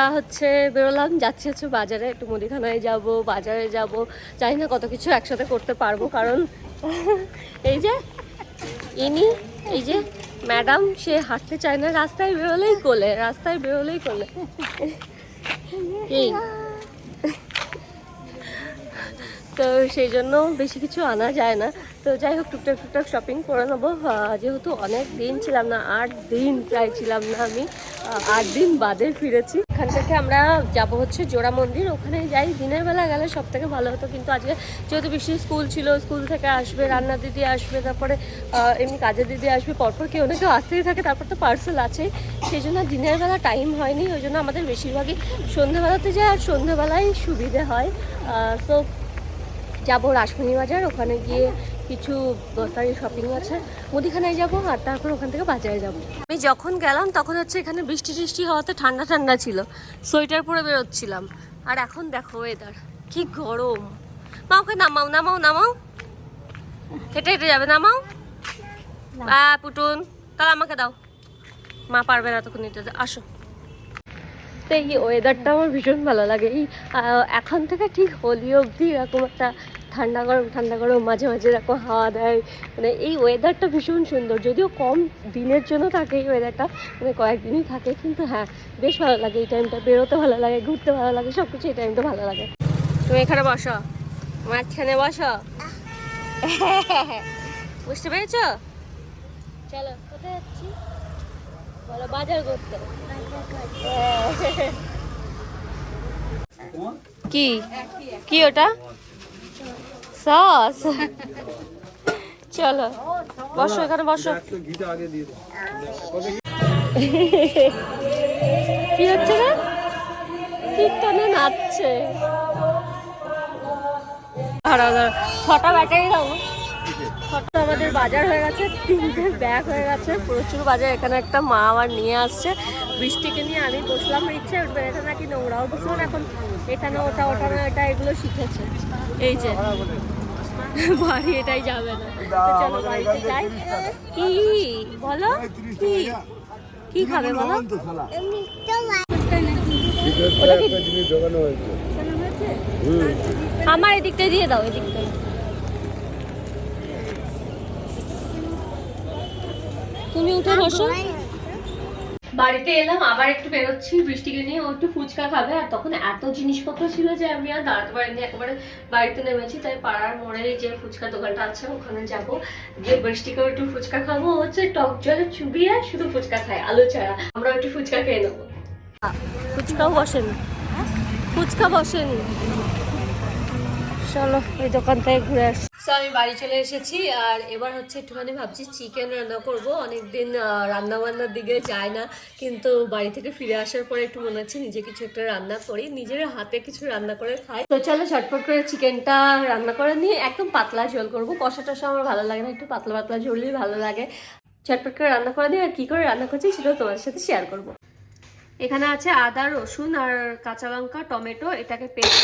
আমরা হচ্ছে বেরোলাম যাচ্ছি হচ্ছে বাজারে একটু মুদিখানায় যাব বাজারে যাব। চাই না কত কিছু একসাথে করতে পারব কারণ এই যে ইনি এই যে ম্যাডাম সে হাঁটতে চায় না রাস্তায় বেরোলেই কোলে রাস্তায় বেরোলেই কোলে। এই। তো সেই জন্য বেশি কিছু আনা যায় না। তো যাই হোক, টুকটাক টুকটাক শপিং করে নেব। যেহেতু অনেক দিন ছিলাম না, আট দিন প্রায় ছিলাম না আমি। আট দিন বাদে ফিরেছি। এখান থেকে আমরা যাব হচ্ছে জোড়া মন্দির। ওখানে যাই, দিনের বেলা গেলে সব থেকে ভালো হতো। কিন্তু আজকে যেহেতু বেশি স্কুল ছিল স্কুল থেকে আসবে, রান্না দিদি আসবে, তারপরে এমনি কাজের দিদি আসবে, পরপর কেউ না কেউ আসতেই থাকে, তারপর তো পার্সেল আছে সেই জন্য দিনের বেলা টাইম হয়নি, ওই জন্য আমাদের বেশিরভাগই সন্ধ্যেবেলাতে যায় আর সন্ধ্যেবেলায় সুবিধে হয়। তো যাব রাসমণি বাজার ওখানে গিয়ে কিছু গ্রসারি শপিং আছে। মুদিখানায় যাব আর তারপর ওখান থেকে বাজারে যাব। আমি যখন গেলাম তখন হচ্ছে এখানে বৃষ্টি টিষ্টি হওয়াতে ঠান্ডা ঠান্ডা ছিল। সোয়েটার পরে বেরোচ্ছিলাম। আর এখন দেখো ওয়েদার কি গরম। মা ওকে নামাও নামাও নামাও। হেঁটে হেঁটে যাবে নামাও। আ পুটুন তাহলে আমাকে দাও। মা পারবে না তখন নিতে আসো। তো এই ওয়েদারটা আমার ভীষণ ভালো লাগে। এই এখন থেকে ঠিক হোলি অবধি এরকম একটা ঠান্ডা গরম ঠান্ডা গরম মাঝে মাঝে এরকম হাওয়া দেয়। মানে এই ওয়েদারটা ভীষণ সুন্দর। যদিও কম দিনের জন্য থাকে এই ওয়েদারটা মানে কয়েকদিনই থাকে কিন্তু হ্যাঁ বেশ ভালো লাগে এই টাইমটা বেরোতে ভালো লাগে ঘুরতে ভালো লাগে সব কিছু এই টাইমটা ভালো লাগে। তুমি এখানে বসো। মাঝখানে বসো। বুঝতে পেরেছ? চলো কোথায় যাচ্ছি? বলো বাজার করতে। কি? কি ওটা? সস চলো বসো এখানে বসো। কি হচ্ছে না কীর্তনে নাচছে। ছটা ব্যাটারি দাও। ছটা আমাদের বাজার হয়ে গেছে তিনটে ব্যাগ হয়ে গেছে প্রচুর বাজার। এখানে একটা মা আবার নিয়ে আসছে। বৃষ্টিকে নিয়ে আমি বসলাম রিক্সায় উঠবে এটা নাকি নোংরাও না এখন এখানে ওটা ওঠানো এটা এগুলো শিখেছে। এই যে বাড়ি এটাই যাবে না। চলো বাড়িতে যাই। কি? বলো? কি? কি খাবে বলো আমার এদিকটা দিয়ে দাও এদিকটা তুমি উঠে বসো। বাড়িতে এলাম আবার একটু বেরোচ্ছি বৃষ্টিকে নিয়ে ও একটু ফুচকা খাবে আর তখন এত জিনিসপত্র ছিল যে আমি আর দাঁড়াতে পারিনি একেবারে বাড়িতে নেমেছি তাই পাড়ার মোড়ে যে ফুচকা দোকানটা আছে ওখানে যাব। গিয়ে বৃষ্টিকেও একটু ফুচকা খাব হচ্ছে টক জলে চুবিয়ে শুধু ফুচকা খায় আলু ছাড়া। আমরা একটু ফুচকা খেয়ে নেব। ফুচকাও বসেনি। ফুচকা বসেন। চলো এই দোকান থেকে ঘুরে আসি। তো আমি বাড়ি চলে এসেছি, আর এবার হচ্ছে একটুখানি ভাবছি চিকেন রান্না করব। অনেকদিন রান্না বান্নার দিকে যায় না, কিন্তু বাড়ি থেকে ফিরে আসার পরে একটু মনে হচ্ছে নিজে কিছু একটা রান্না করি, নিজের হাতে কিছু রান্না করে খাই। তো চলো ঝটপট করে চিকেনটা রান্না করে নিয়ে একদম পাতলা ঝোল করব। কষা টষা আমার ভালো লাগে না, একটু পাতলা পাতলা ঝোলই ভালো লাগে। ঝটপট করে রান্না করে নিয়ে আর কী করে রান্না করছি সেটাও তোমার সাথে শেয়ার করব। এখানে আছে আদা, রসুন আর কাঁচা লঙ্কা, টমেটো, এটাকে পেস্ট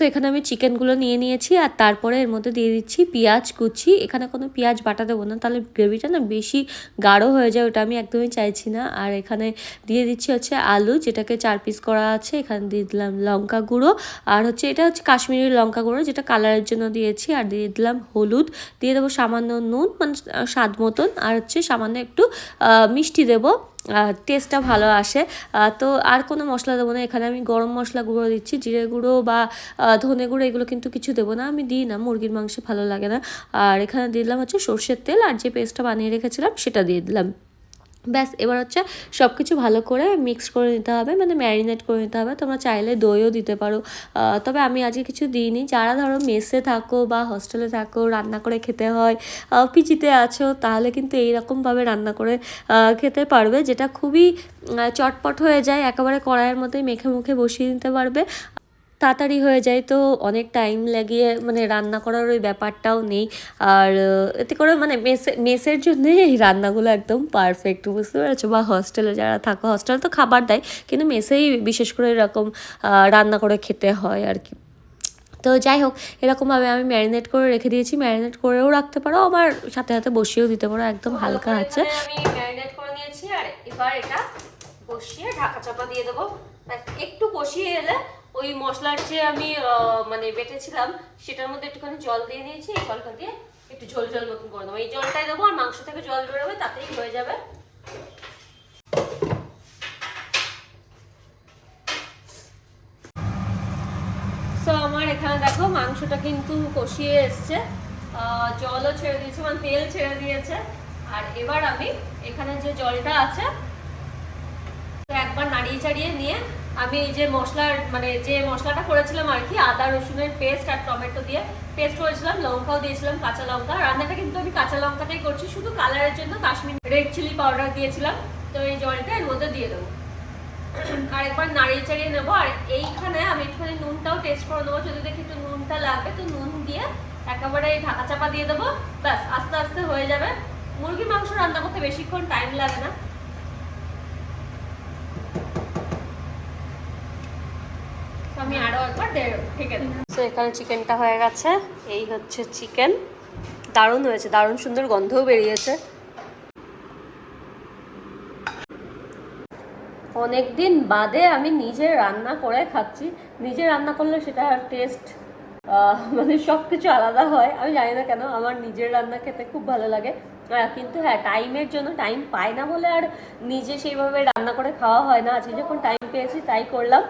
সো এখানে আমি চিকেনগুলো নিয়ে নিয়েছি আর তারপরে এর মধ্যে দিয়ে দিচ্ছি পেঁয়াজ কুচি। এখানে কোনো পেঁয়াজ বাটা দেবো না, তাহলে গ্রেভিটা না বেশি গাঢ় হয়ে যায়, ওটা আমি একদমই চাইছি না। আর এখানে দিয়ে দিচ্ছি হচ্ছে আলু, যেটাকে চার পিস করা আছে, এখানে দিয়ে দিলাম লঙ্কা গুঁড়ো। আর হচ্ছে এটা হচ্ছে কাশ্মীরি লঙ্কা গুঁড়ো, যেটা কালারের জন্য দিয়েছি। আর দিয়ে দিলাম হলুদ, দিয়ে দেবো সামান্য নুন মানে স্বাদ মতন। আর হচ্ছে সামান্য একটু মিষ্টি দেবো। টেস্টটা ভালো আসে। তো আর কোনো মশলা দেবো না। এখানে আমি গরম মশলা গুঁড়ো দিচ্ছি। জিরে গুঁড়ো বা ধনে গুঁড়ো এগুলো কিন্তু কিছু দেবো না। আমি দিই না, মুরগির মাংসে ভালো লাগে না। আর এখানে দিলাম হচ্ছে সর্ষের তেল। আর যে পেস্টটা বানিয়ে রেখেছিলাম সেটা দিয়ে দিলাম। ব্যাস, এবার হচ্ছে সব কিছু ভালো করে মিক্স করে নিতে হবে মানে ম্যারিনেট করে নিতে হবে। তোমরা চাইলে দইও দিতে পারো। তবে আমি আজকে কিছু দিইনি। যারা ধরো মেসে থাকো বা হস্টেলে থাকো, রান্না করে খেতে হয় পিজিতে আছো, তাহলে কিন্তু এইরকমভাবে রান্না করে খেতে পারবে, যেটা খুবই চটপট হয়ে যায়। একেবারে কড়াইয়ের মধ্যেই মেখে মুখে বসিয়ে নিতে পারবে। তাড়াতাড়ি হয়ে যায় তো অনেক টাইম লাগিয়ে মানে রান্না করার ওই ব্যাপারটাও নেই। আর এতে করে মানে মেসে মেসের জন্য এই রান্নাগুলো একদম পারফেক্ট বুঝতে পেরেছ? বা হস্টেলে যারা থাকো হস্টেলে তো খাবার দেয় কিন্তু মেসেই বিশেষ করে এরকম রান্না করে খেতে হয় আর কি। তো যাই হোক এরকমভাবে আমি ম্যারিনেট করে রেখে দিয়েছি। ম্যারিনেট করেও রাখতে পারো আমার সাথে সাথে বসিয়েও দিতে পারো একদম হালকা আছে। আমি ম্যারিনেট করে নিয়েছি আর এবার এটা বসিয়ে ঢাকা চাপা দিয়ে দেবো। একটু কষিয়ে এলে ওই মশলার যে আমি মানে বেটেছিলাম, সেটার মধ্যে একটুখানি জল দিয়ে নিয়েছি, এই জলটা দিয়ে একটু ঝোল ঝোল মতন করে দেবো। এই জলটাই দেবো, আর মাংস থেকে জল বেরোবে, তাতেই হয়ে যাবে। সো আমার এখানে দেখো, মাংসটা কিন্তু কষিয়ে এসছে। জলও ছেড়ে দিয়েছে মানে তেল ছেড়ে দিয়েছে। আর এবার আমি এখানে যে জলটা আছে, একবার নাড়িয়ে চাড়িয়ে নিয়ে আমি এই যে মশলার মানে যে মশলাটা করেছিলাম আর কি, আদা, রসুনের পেস্ট আর টমেটো দিয়ে পেস্ট করেছিলাম, লঙ্কাও দিয়েছিলাম, কাঁচা লঙ্কা। রান্নাটা কিন্তু আমি কাঁচা লঙ্কাটাই করছি, শুধু কালারের জন্য কাশ্মীর রেড চিলি পাউডার দিয়েছিলাম। তো এই জলটা এর মধ্যে দিয়ে দেবো। আর একবার নাড়িয়ে চাড়িয়ে নেব। আর এইখানে আমি একটুখানি নুনটাও টেস্ট করে নেব। যদি দেখি একটু নুনটা লাগবে, তো নুন দিয়ে একেবারে ঢাকা চাপা দিয়ে দেবো। ব্যাস, আস্তে আস্তে হয়ে যাবে। মুরগির মাংস রান্না করতে বেশিক্ষণ টাইম লাগে না। আমি আরও একবার ঢেকে তো এখানে চিকেনটা হয়ে গেছে। এই হচ্ছে চিকেন দারুণ হয়েছে, দারুণ সুন্দর গন্ধও বেরিয়েছে। অনেক দিন বাদে আমি নিজে রান্না করে খাচ্ছি। নিজে রান্না করলে সেটা টেস্ট মানে সব কিছু আলাদা হয়। আমি জানি না কেন, আমার নিজের রান্না খেতে খুব ভালো লাগে। কিন্তু হ্যাঁ টাইমের জন্য টাইম পাই না বলে আর নিজে সেইভাবে রান্না করে খাওয়া হয় না। আজকে যখন টাইম পেয়েছি, তাই করলাম।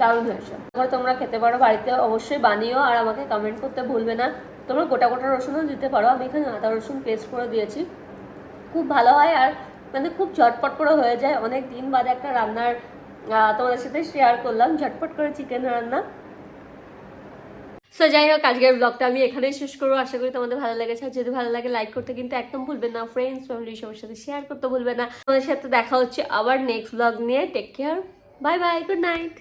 দারুণ হয়েছে। এবার তোমরা খেতে পারো, বাড়িতে অবশ্যই বানিও আর আমাকে কমেন্ট করতে ভুলবে না। তোমরা গোটা গোটা রসুনও দিতে পারো। আমি এখানে আদা রসুন পেস্ট করে দিয়েছি। খুব ভালো হয় আর মানে খুব ঝটপট করে হয়ে যায়। অনেক দিন বাদে একটা রান্নার তোমাদের সাথে শেয়ার করলাম। ঝটপট করে চিকেন রান্না। সো যাই হোক, আজকের ব্লগটা আমি এখানেই শেষ করব। আশা করি তোমাদের ভালো লেগেছে। যদি ভালো লাগে লাইক করতে কিন্তু একদম ভুলবে না। ফ্রেন্ডস ফ্যামিলি সবার সাথে শেয়ার করতে ভুলবে না। তোমাদের সাথে দেখা হচ্ছে আবার নেক্সট ব্লগ নিয়ে। Take care bye bye good night